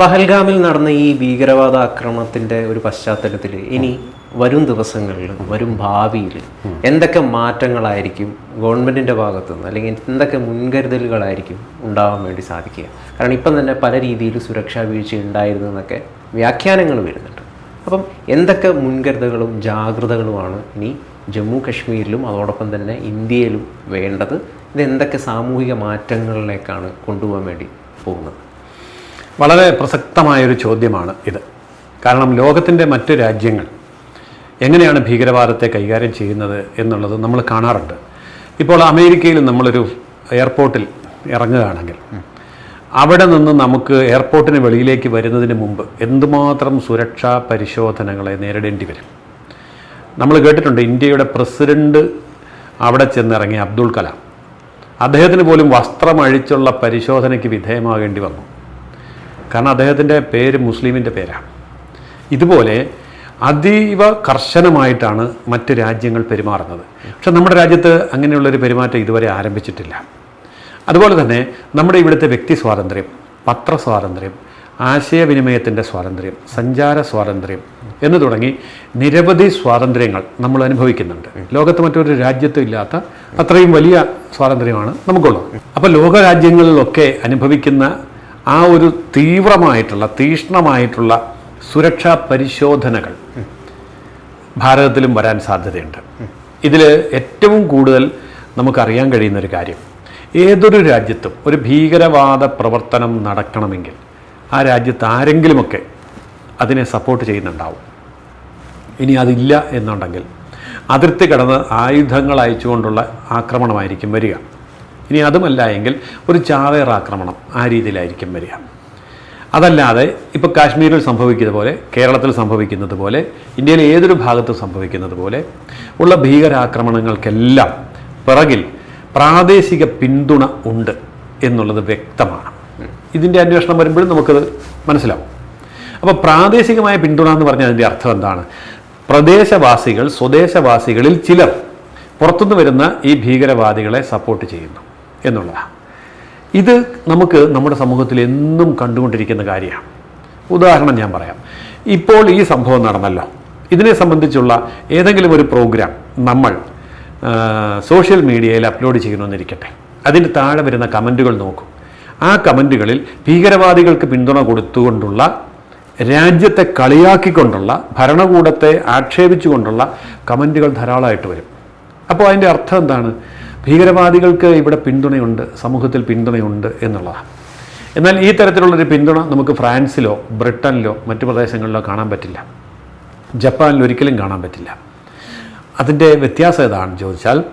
പഹൽഗാമിൽ നടന്ന ഈ ഭീകരവാദ ആക്രമണത്തിന്റെ ഒരു പശ്ചാത്തലത്തിൽ ഇനി വരും ദിവസങ്ങളിൽ വരും ഭാവിയിൽ എന്തൊക്കെ മാറ്റങ്ങളായിരിക്കും ഗവൺമെന്റിന്റെ ഭാഗത്തുനിന്ന് അല്ലെങ്കിൽ എന്തൊക്കെ മുൻകരുതലുകളായിരിക്കും ഉണ്ടാവാൻ വേണ്ടി സാധിക്കുക? കാരണം ഇപ്പം തന്നെ പല രീതിയിൽ സുരക്ഷാ വീഴ്ച ഉണ്ടായിരുന്നു എന്നൊക്കെ വ്യാഖ്യാനങ്ങൾ വരുന്നുണ്ട്. അപ്പം എന്തൊക്കെ മുൻകരുതലുകളും ജാഗ്രതകളുമാണ് ഇനി ജമ്മു കശ്മീരിലും അതോടൊപ്പം തന്നെ ഇന്ത്യയിലും വേണ്ടത്? ഇത് എന്തൊക്കെ സാമൂഹിക മാറ്റങ്ങളിലേക്കാണ് കൊണ്ടുപോകാൻ വേണ്ടി പോകുന്നത്? വളരെ പ്രസക്തമായൊരു ചോദ്യമാണ് ഇത്. കാരണം ലോകത്തിന്റെ മറ്റ് രാജ്യങ്ങൾ എങ്ങനെയാണ് ഭീകരവാദത്തെ കൈകാര്യം ചെയ്യുന്നത് എന്നുള്ളത് നമ്മൾ കാണാറുണ്ട്. ഇപ്പോൾ അമേരിക്കയിൽ നമ്മളൊരു എയർപോർട്ടിൽ ഇറങ്ങുകയാണെങ്കിൽ അവിടെ നിന്ന് നമുക്ക് എയർപോർട്ടിന് വെളിയിലേക്ക് വരുന്നതിന് മുമ്പ് എന്തുമാത്രം സുരക്ഷാ പരിശോധനകളെ നേരിടേണ്ടി വരും? നമ്മൾ കേട്ടിട്ടുണ്ട് ഇന്ത്യയുടെ പ്രസിഡന്റ് അവിടെ ചെന്നിറങ്ങിയ അബ്ദുൾ കലാം. അദ്ദേഹത്തിന് പോലും വസ്ത്രമഴിച്ചുള്ള പരിശോധനയ്ക്ക് വിധേയമാകേണ്ടി വന്നു. കാരണം അദ്ദേഹത്തിന്റെ പേര് മുസ്ലിമിന്റെ പേരാണ്. ഇതുപോലെ അതീവ കർശനമായിട്ടാണ് മറ്റ് രാജ്യങ്ങൾ പെരുമാറുന്നത്. പക്ഷെ നമ്മുടെ രാജ്യത്ത് അങ്ങനെയുള്ളൊരു പെരുമാറ്റം ഇതുവരെ ആരംഭിച്ചിട്ടില്ല. അതുപോലെ തന്നെ നമ്മുടെ ഇവിടുത്തെ വ്യക്തി സ്വാതന്ത്ര്യം പത്രസ്വാതന്ത്ര്യം ആശയവിനിമയത്തിന്റെ സ്വാതന്ത്ര്യം സഞ്ചാര സ്വാതന്ത്ര്യം എന്ന് തുടങ്ങി നിരവധി സ്വാതന്ത്ര്യങ്ങൾ നമ്മൾ അനുഭവിക്കുന്നുണ്ട്. ലോകത്ത് മറ്റൊരു രാജ്യത്തും ഇല്ലാത്ത അത്രയും വലിയ സ്വാതന്ത്ര്യമാണ് നമുക്കുള്ളത്. അപ്പോൾ ലോക രാജ്യങ്ങളിലൊക്കെ അനുഭവിക്കുന്ന ആ ഒരു തീവ്രമായിട്ടുള്ള തീഷ്ണമായിട്ടുള്ള സുരക്ഷാ പരിശോധനകൾ ഭാരതത്തിലും വരാൻ സാധ്യതയുണ്ട്. ഇതിൽ ഏറ്റവും കൂടുതൽ നമുക്കറിയാൻ കഴിയുന്ന ഒരു കാര്യം ഏതൊരു രാജ്യത്തും ഒരു ഭീകരവാദ പ്രവർത്തനം നടക്കണമെങ്കിൽ ആ രാജ്യത്ത് ആരെങ്കിലുമൊക്കെ അതിനെ സപ്പോർട്ട് ചെയ്യുന്നുണ്ടാവും. ഇനി അതില്ല എന്നുണ്ടെങ്കിൽ അതിർത്തി കടന്ന് ആയുധങ്ങൾ അയച്ചുകൊണ്ടുള്ള ആക്രമണമായിരിക്കും വരിക. ഇനി അതുമല്ല എങ്കിൽ ഒരു ചാവേർ ആക്രമണം ആ രീതിയിലായിരിക്കും വരിക. അതല്ലാതെ ഇപ്പോൾ കാശ്മീരിൽ സംഭവിക്കുന്നത് പോലെ കേരളത്തിൽ സംഭവിക്കുന്നത് പോലെ ഇന്ത്യയിലെ ഏതൊരു ഭാഗത്തും സംഭവിക്കുന്നത് പോലെ ഉള്ള ഭീകരാക്രമണങ്ങൾക്കെല്ലാം പിറകിൽ പ്രാദേശിക പിന്തുണ ഉണ്ട് എന്നുള്ളത് വ്യക്തമാണ്. ഇതിന്റെ അന്വേഷണം വരുമ്പോഴും നമുക്കത് മനസ്സിലാവും. അപ്പോൾ പ്രാദേശികമായ പിന്തുണ എന്ന് പറഞ്ഞാൽ അതിന്റെ അർത്ഥം എന്താണ്? പ്രദേശവാസികൾ സ്വദേശവാസികളിൽ ചിലർ പുറത്തുനിന്ന് വരുന്ന ഈ ഭീകരവാദികളെ സപ്പോർട്ട് ചെയ്യുന്നു. എന്നുള്ളതാണ് ഇത് നമുക്ക് നമ്മുടെ സമൂഹത്തിൽ എന്നും കണ്ടുകൊണ്ടിരിക്കുന്ന കാര്യമാണ്. ഉദാഹരണം ഞാൻ പറയാം. ഇപ്പോൾ ഈ സംഭവം നടന്നല്ലോ. ഇതിനെ സംബന്ധിച്ചുള്ള ഏതെങ്കിലും ഒരു പ്രോഗ്രാം നമ്മൾ സോഷ്യൽ മീഡിയയിൽ അപ്ലോഡ് ചെയ്യണമെന്നിരിക്കട്ടെ. അതിന് താഴെ വരുന്ന കമന്റുകൾ നോക്കും. ആ കമന്റുകളിൽ ഭീകരവാദികൾക്ക് പിന്തുണ കൊടുത്തുകൊണ്ടുള്ള രാജ്യത്തെ കളിയാക്കിക്കൊണ്ടുള്ള ഭരണകൂടത്തെ ആക്ഷേപിച്ചുകൊണ്ടുള്ള കമന്റുകൾ ധാരാളമായിട്ട് വരും. അപ്പോൾ അതിന്റെ അർത്ഥം എന്താണ്? ഭീകരവാദികൾക്ക് ഇവിടെ പിന്തുണയുണ്ട് സമൂഹത്തിൽ പിന്തുണയുണ്ട് എന്നുള്ളതാണ്. എന്നാൽ ഈ തരത്തിലുള്ളൊരു പിന്തുണ നമുക്ക് ഫ്രാൻസിലോ ബ്രിട്ടനിലോ മറ്റു പ്രദേശങ്ങളിലോ കാണാൻ പറ്റില്ല. ജപ്പാനിൽ ഒരിക്കലും കാണാൻ പറ്റില്ല. അതിന്റെ വ്യത്യാസം ഏതാണെന്ന് ചോദിച്ചാൽ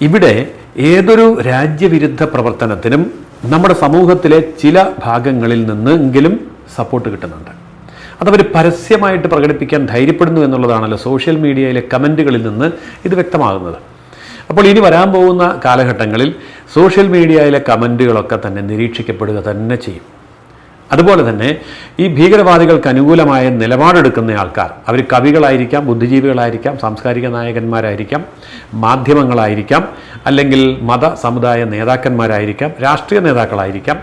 ഇവിടെ ഏതൊരു രാജ്യവിരുദ്ധ പ്രവർത്തനത്തിനും നമ്മുടെ സമൂഹത്തിലെ ചില ഭാഗങ്ങളിൽ നിന്നെങ്കിലും സപ്പോർട്ട് കിട്ടുന്നുണ്ട്. അതവർ പരസ്യമായിട്ട് പ്രകടിപ്പിക്കാൻ ധൈര്യപ്പെടുന്നു എന്നുള്ളതാണല്ലോ സോഷ്യൽ മീഡിയയിലെ കമന്റുകളിൽ നിന്ന് ഇത് വ്യക്തമാകുന്നത്. അപ്പോൾ ഇനി വരാൻ പോകുന്ന കാലഘട്ടങ്ങളിൽ സോഷ്യൽ മീഡിയയിലെ കമന്റുകളൊക്കെ തന്നെ നിരീക്ഷിക്കപ്പെടുക തന്നെ ചെയ്യും. അതുപോലെ തന്നെ ഈ ഭീകരവാദികൾക്ക് അനുകൂലമായ നിലപാടെടുക്കുന്ന ആൾക്കാർ അവർ കവികളായിരിക്കാം ബുദ്ധിജീവികളായിരിക്കാം സാംസ്കാരിക നായകന്മാരായിരിക്കാം മാധ്യമങ്ങളായിരിക്കാം അല്ലെങ്കിൽ മത സമുദായ നേതാക്കന്മാരായിരിക്കാം രാഷ്ട്രീയ നേതാക്കളായിരിക്കാം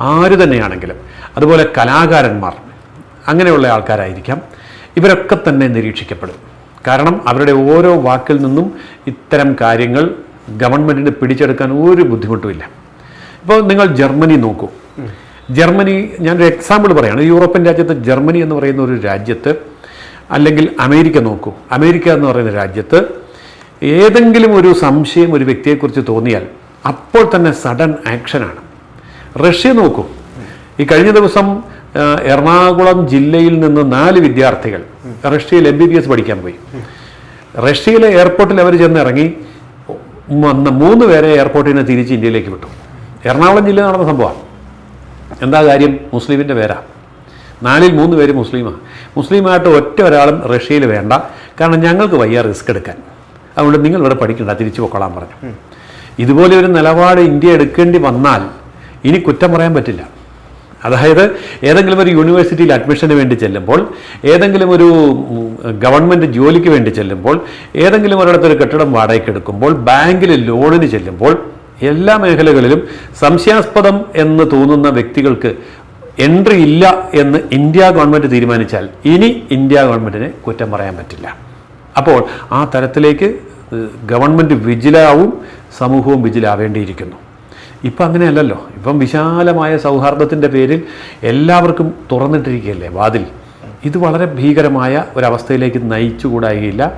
ആര് തന്നെയാണെങ്കിലും അതുപോലെ കലാകാരന്മാർ അങ്ങനെയുള്ള ആൾക്കാരായിരിക്കാം. ഇവരൊക്കെ തന്നെ നിരീക്ഷിക്കപ്പെടും. കാരണം അവരുടെ ഓരോ വാക്കിൽ നിന്നും ഇത്തരം കാര്യങ്ങൾ ഗവൺമെന്റിന് പിടിച്ചെടുക്കാൻ ഒരു ബുദ്ധിമുട്ടുമില്ല. ഇപ്പോൾ നിങ്ങൾ ജർമ്മനി നോക്കൂ. ജർമ്മനി ഞാനൊരു എക്സാമ്പിൾ പറയുകയാണ് യൂറോപ്യൻ രാജ്യത്ത് ജർമ്മനി എന്ന് പറയുന്ന ഒരു രാജ്യത്ത് അല്ലെങ്കിൽ അമേരിക്ക നോക്കൂ. അമേരിക്ക എന്ന് പറയുന്ന രാജ്യത്ത് ഏതെങ്കിലും ഒരു സംശയം ഒരു വ്യക്തിയെക്കുറിച്ച് തോന്നിയാൽ അപ്പോൾ തന്നെ സഡൻ ആക്ഷനാണ് റഷ്യ നോക്കൂ. ഈ കഴിഞ്ഞ ദിവസം എറണാകുളം ജില്ലയിൽ നിന്ന് നാല് വിദ്യാർത്ഥികൾ. റഷ്യയിൽ എം ബി ബി എസ് പഠിക്കാൻ പോയി. റഷ്യയിലെ എയർപോർട്ടിൽ അവർ ചെന്ന് ഇറങ്ങി വന്ന മൂന്ന് പേരെ എയർപോർട്ടിൽ നിന്ന് തിരിച്ച് ഇന്ത്യയിലേക്ക് വിട്ടു. എറണാകുളം ജില്ലയിൽ നടന്ന സംഭവമാണ്. എന്താ കാര്യം? മുസ്ലിമിന്റെ പേരാ. നാലിൽ മൂന്ന് പേര് മുസ്ലിമാണ് മുസ്ലിമായിട്ട് ഒറ്റ ഒരാളും റഷ്യയിൽ വേണ്ട. കാരണം ഞങ്ങൾക്ക് വയ്യ റിസ്ക് എടുക്കാൻ. അതുകൊണ്ട് നിങ്ങൾ ഇവിടെ പഠിക്കണ്ട തിരിച്ചു പൊക്കോളാൻ പറഞ്ഞു. ഇതുപോലെ ഒരു നിലപാട് ഇന്ത്യ എടുക്കേണ്ടി വന്നാൽ ഇനി കുറ്റം പറയാൻ പറ്റില്ല. അതായത് ഏതെങ്കിലും ഒരു യൂണിവേഴ്സിറ്റിയിൽ അഡ്മിഷന് വേണ്ടി ചെല്ലുമ്പോൾ ഏതെങ്കിലും ഒരു ഗവൺമെന്റ് ജോലിക്ക് വേണ്ടി ചെല്ലുമ്പോൾ ഏതെങ്കിലും ഒരിടത്തൊരു കെട്ടിടം വാടകയ്ക്ക് എടുക്കുമ്പോൾ ബാങ്കിൽ ലോണിന് ചെല്ലുമ്പോൾ എല്ലാ മേഖലകളിലും സംശയാസ്പദം എന്ന് തോന്നുന്ന വ്യക്തികൾക്ക് എൻട്രി ഇല്ല എന്ന് ഇന്ത്യ ഗവൺമെന്റ് തീരുമാനിച്ചാൽ ഇനി ഇന്ത്യ ഗവൺമെന്റിനെ കുറ്റം പറയാൻ പറ്റില്ല. അപ്പോൾ ആ തരത്തിലേക്ക് ഗവൺമെന്റ് വിജിലാവും സമൂഹവും വിജിലാവേണ്ടിയിരിക്കുന്നു ഇപ്പം അങ്ങനെയല്ലല്ലോ. ഇപ്പം വിശാലമായ സൗഹാർദ്ദത്തിന്റെ പേരിൽ എല്ലാവർക്കും തുറന്നിട്ടിരിക്കുകയല്ലേ വാതിൽ? ഇത് വളരെ ഭീകരമായ ഒരവസ്ഥയിലേക്ക് നയിച്ചുകൂടായികയില്ല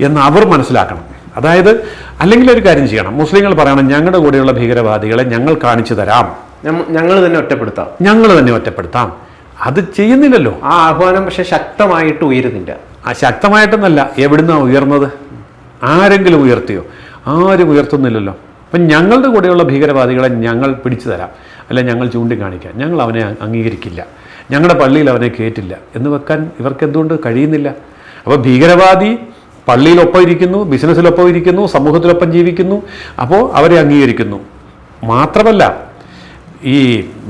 എന്ന് അവർ മനസ്സിലാക്കണം. അതായത് അല്ലെങ്കിൽ ഒരു കാര്യം ചെയ്യണം. മുസ്ലിങ്ങൾ പറയണം ഞങ്ങളുടെ കൂടെയുള്ള ഭീകരവാദികളെ ഞങ്ങൾ കാണിച്ചു തരാം. ഞങ്ങൾ തന്നെ ഒറ്റപ്പെടുത്താം. ഞങ്ങൾ തന്നെ ഒറ്റപ്പെടുത്താം. അത് ചെയ്യുന്നില്ലല്ലോ. ആ ആഹ്വാനം പക്ഷെ ശക്തമായിട്ട് ഉയരുന്നില്ല. ആ ശക്തമായിട്ടൊന്നല്ല. എവിടുന്നാണ് ഉയർന്നത്? ആരെങ്കിലും ഉയർത്തിയോ? ആരും ഉയർത്തുന്നില്ലല്ലോ. അപ്പം ഞങ്ങളുടെ കൂടെയുള്ള ഭീകരവാദികളെ ഞങ്ങൾ പിടിച്ചു തരാം. അല്ല ഞങ്ങൾ ചൂണ്ടിക്കാണിക്കാം. ഞങ്ങൾ അവനെ അംഗീകരിക്കില്ല. ഞങ്ങളുടെ പള്ളിയിൽ അവനെ കയറ്റില്ല എന്ന് വെക്കാൻ ഇവർക്ക് എന്തുകൊണ്ട് കഴിയുന്നില്ല? അപ്പോൾ ഭീകരവാദി പള്ളിയിലൊപ്പം ഇരിക്കുന്നു ബിസിനസ്സിലൊപ്പം ഇരിക്കുന്നു സമൂഹത്തിലൊപ്പം ജീവിക്കുന്നു അപ്പോൾ അവരെ അംഗീകരിക്കുന്നു. മാത്രമല്ല ഈ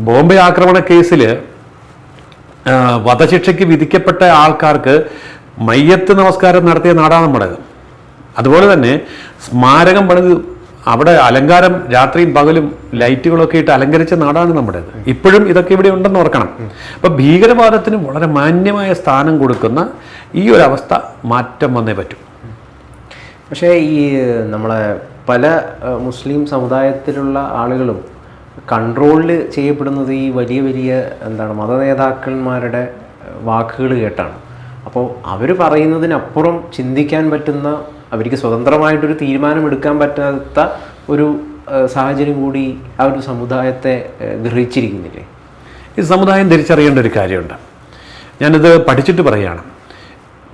ബോംബെ ആക്രമണ കേസിൽ വധശിക്ഷയ്ക്ക് വിധിക്കപ്പെട്ട ആൾക്കാർക്ക് മയ്യത്ത് നമസ്കാരം നടത്തിയ നാടാണ് നമ്മുടേത് അതുപോലെ തന്നെ സ്മാരകം പണിത് അവിടെ അലങ്കാരം രാത്രിയും പകലും ലൈറ്റുകളൊക്കെ ഇട്ട് അലങ്കരിച്ച നാടാണ് നമ്മുടേത്. ഇപ്പോഴും ഇതൊക്കെ ഇവിടെ ഉണ്ടെന്ന് ഓർക്കണം. അപ്പം ഭീകരവാദത്തിന് വളരെ മാന്യമായ സ്ഥാനം കൊടുക്കുന്ന ഈ ഒരു അവസ്ഥ മാറ്റം വന്നേ പറ്റൂ. പക്ഷേ ഈ നമ്മളെ പല മുസ്ലിം സമുദായത്തിലുള്ള ആളുകളും കൺട്രോളിൽ ചെയ്യപ്പെടുന്നത് ഈ വലിയ വലിയ എന്താണ് മത നേതാക്കന്മാരുടെ വാക്കുകൾ കേട്ടാണ്. അപ്പോൾ അവർ പറയുന്നതിനപ്പുറം ചിന്തിക്കാൻ പറ്റുന്ന അവർക്ക് സ്വതന്ത്രമായിട്ടൊരു തീരുമാനമെടുക്കാൻ പറ്റാത്ത ഒരു സാഹചര്യം കൂടി ആ ഒരു സമുദായത്തെ ഗ്രഹിച്ചിരിക്കുന്നില്ലേ? ഈ സമുദായം തിരിച്ചറിയേണ്ട ഒരു കാര്യമുണ്ട്. ഞാനിത് പഠിച്ചിട്ട് പറയുകയാണ്.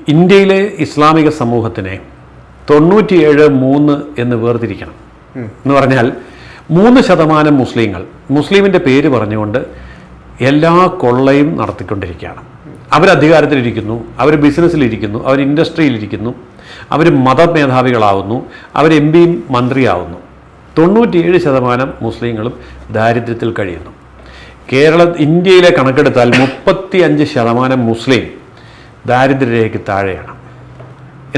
ഇന്ത്യയിലെ ഇസ്ലാമിക സമൂഹത്തിനെ തൊണ്ണൂറ്റിയേഴ് മൂന്ന് എന്ന് വേർതിരിക്കണം. എന്ന് പറഞ്ഞാൽ മൂന്ന് ശതമാനം മുസ്ലിങ്ങൾ മുസ്ലിമിന്റെ പേര് പറഞ്ഞുകൊണ്ട് എല്ലാ കൊള്ളയും നടത്തിക്കൊണ്ടിരിക്കുകയാണ്. അവർ അധികാരത്തിലിരിക്കുന്നു അവർ ബിസിനസ്സിലിരിക്കുന്നു അവർ ഇൻഡസ്ട്രിയിലിരിക്കുന്നു. അവർ മതമേധാവികളാവുന്നു അവർ എം പിയും മന്ത്രിയാവുന്നു. തൊണ്ണൂറ്റിയേഴ് ശതമാനം മുസ്ലിങ്ങളും ദാരിദ്ര്യത്തിൽ കഴിയുന്നു. കേരള ഇന്ത്യയിലെ കണക്കെടുത്താൽ മുപ്പത്തി അഞ്ച് ശതമാനം മുസ്ലിം ദാരിദ്ര്യരേഖയ്ക്ക് താഴെയാണ്.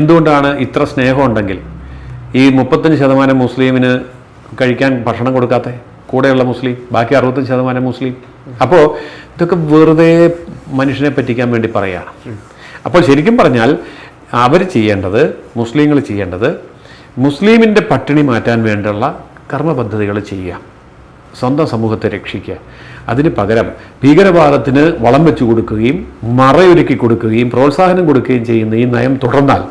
എന്തുകൊണ്ടാണ് ഇത്ര സ്നേഹമുണ്ടെങ്കിൽ? ഈ മുപ്പത്തഞ്ച് ശതമാനം മുസ്ലിമിന് കഴിക്കാൻ ഭക്ഷണം കൊടുക്കാത്ത? കൂടെയുള്ള മുസ്ലിം ബാക്കി അറുപത്തഞ്ച് ശതമാനം മുസ്ലിം. അപ്പോൾ ഇതൊക്കെ വെറുതെ മനുഷ്യനെ പറ്റിക്കാൻ വേണ്ടി പറയുകയാണ് അപ്പോൾ ശരിക്കും പറഞ്ഞാൽ അവർ ചെയ്യേണ്ടത് മുസ്ലിങ്ങൾ ചെയ്യേണ്ടത് മുസ്ലിമിന്റെ പട്ടിണി മാറ്റാൻ വേണ്ടിയുള്ള കർമ്മ പദ്ധതികൾ ചെയ്യുക. സ്വന്തം സമൂഹത്തെ രക്ഷിക്കുക. അതിന് പകരം ഭീകരവാദത്തിന് വളം വെച്ചു കൊടുക്കുകയും മറയൊരുക്കി കൊടുക്കുകയും പ്രോത്സാഹനം കൊടുക്കുകയും ചെയ്യുന്ന ഈ നയം തുടർന്നാൽ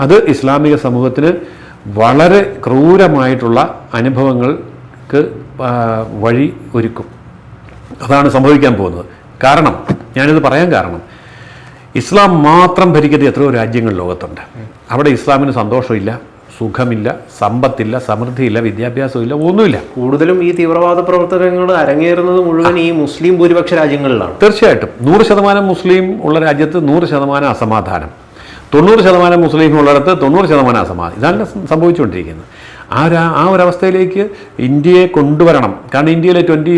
അത് ഇസ്ലാമിക സമൂഹത്തിന് വളരെ ക്രൂരമായിട്ടുള്ള അനുഭവങ്ങൾക്ക് വഴി ഒരുക്കും. അതാണ് സംഭവിക്കാൻ പോകുന്നത്. കാരണം ഞാനിത് പറയാൻ കാരണം ഇസ്ലാം മാത്രം ഭരിക്കുന്ന എത്രയോ രാജ്യങ്ങൾ ലോകത്തുണ്ട്. അവിടെ ഇസ്ലാമിന് സന്തോഷമില്ല സുഖമില്ല സമ്പത്തില്ല സമൃദ്ധിയില്ല വിദ്യാഭ്യാസമില്ല ഒന്നുമില്ല. കൂടുതലും ഈ തീവ്രവാദ പ്രവർത്തനങ്ങൾ അരങ്ങേറുന്നത് മുഴുവൻ ഈ മുസ്ലിം ഭൂരിപക്ഷ രാജ്യങ്ങളിലാണ്. തീർച്ചയായിട്ടും. നൂറ് ശതമാനം മുസ്ലിം ഉള്ള രാജ്യത്ത് നൂറ് ശതമാനം അസമാധാനം. തൊണ്ണൂറ് ശതമാനം മുസ്ലിം ഉള്ളിടത്ത് തൊണ്ണൂറ് ശതമാനം അസമാധാനം ഇതാണ് സംഭവിച്ചുകൊണ്ടിരിക്കുന്നത്. ആ ഒരു ആ ഒരവസ്ഥയിലേക്ക് ഇന്ത്യയെ കൊണ്ടുവരണം. കാരണം ഇന്ത്യയിലെ ട്വന്റി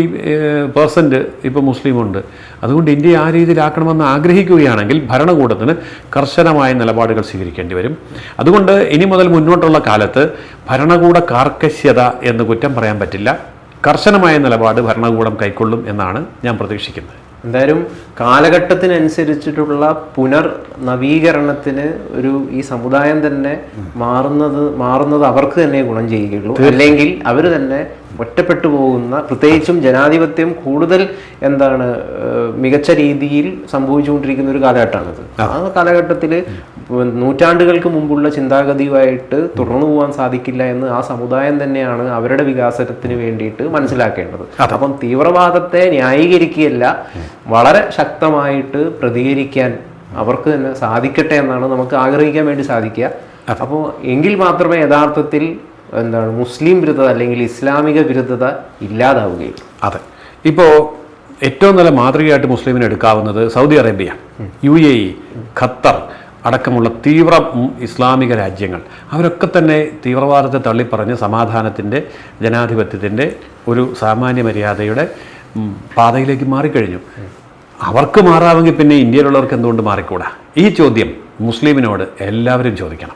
പേഴ്സന്റ് ഇപ്പോൾ മുസ്ലിമുണ്ട്. അതുകൊണ്ട് ഇന്ത്യയെ ആ രീതിയിലാക്കണമെന്ന് ആഗ്രഹിക്കുകയാണെങ്കിൽ ഭരണകൂടത്തിന് കർശനമായ നിലപാടുകൾ സ്വീകരിക്കേണ്ടി വരും. അതുകൊണ്ട് ഇനി മുതൽ മുന്നോട്ടുള്ള കാലത്ത് ഭരണകൂട കാർക്കശ്യത എന്ന് കുറ്റം പറയാൻ പറ്റില്ല. കർശനമായ നിലപാട് ഭരണകൂടം കൈക്കൊള്ളും എന്നാണ് ഞാൻ പ്രതീക്ഷിക്കുന്നത്. എന്തായാലും കാലഘട്ടത്തിനനുസരിച്ചിട്ടുള്ള പുനർ നവീകരണത്തിന് ഒരു ഈ സമുദായം തന്നെ മാറുന്നത് മാറുന്നത് അവർക്ക് തന്നെ ഗുണം ചെയ്യുകയുള്ളൂ. അല്ലെങ്കിൽ അവർ തന്നെ ഒറ്റപ്പെട്ടു പോകുന്ന പ്രത്യേകിച്ചും ജനാധിപത്യം കൂടുതൽ എന്താണ് മികച്ച രീതിയിൽ സംഭവിച്ചുകൊണ്ടിരിക്കുന്ന ഒരു കാലഘട്ടമാണിത്. ആ. കാലഘട്ടത്തിൽ നൂറ്റാണ്ടുകൾക്ക് മുമ്പുള്ള ചിന്താഗതിയുമായിട്ട് തുടർന്നു പോകാൻ സാധിക്കില്ല എന്ന് ആ സമുദായം തന്നെയാണ് അവരുടെ വികാസത്തിന് വേണ്ടിയിട്ട് മനസ്സിലാക്കേണ്ടത്. അപ്പം തീവ്രവാദത്തെ ന്യായീകരിക്കുകയല്ല വളരെ ശക്തമായിട്ട് പ്രതികരിക്കാൻ അവർക്ക് തന്നെ സാധിക്കട്ടെ എന്നാണ് നമുക്ക് ആഗ്രഹിക്കാൻ വേണ്ടി സാധിക്കുക. അപ്പോൾ എങ്കിൽ മാത്രമേ യഥാർത്ഥത്തിൽ എന്താണ് മുസ്ലിം വിരുദ്ധത അല്ലെങ്കിൽ ഇസ്ലാമിക വിരുദ്ധത ഇല്ലാതാവുകയുള്ളൂ അതെ. ഇപ്പോൾ ഏറ്റവും നല്ല മാതൃകയായിട്ട് മുസ്ലിമിന് എടുക്കാവുന്നത് Saudi Arabia U A E Qatar അടക്കമുള്ള തീവ്ര ഇസ്ലാമിക രാജ്യങ്ങൾ. അവരൊക്കെ തന്നെ തീവ്രവാദത്തെ തള്ളിപ്പറഞ്ഞ് സമാധാനത്തിന്റെ ജനാധിപത്യത്തിന്റെ ഒരു സാമാന്യ മര്യാദയുടെ പാതയിലേക്ക് മാറിക്കഴിഞ്ഞു. അവർക്ക് മാറാമെങ്കിൽ പിന്നെ ഇന്ത്യയിലുള്ളവർക്ക് എന്തുകൊണ്ട് മാറിക്കൂടാ? ഈ ചോദ്യം മുസ്ലിമിനോട് എല്ലാവരും ചോദിക്കണം.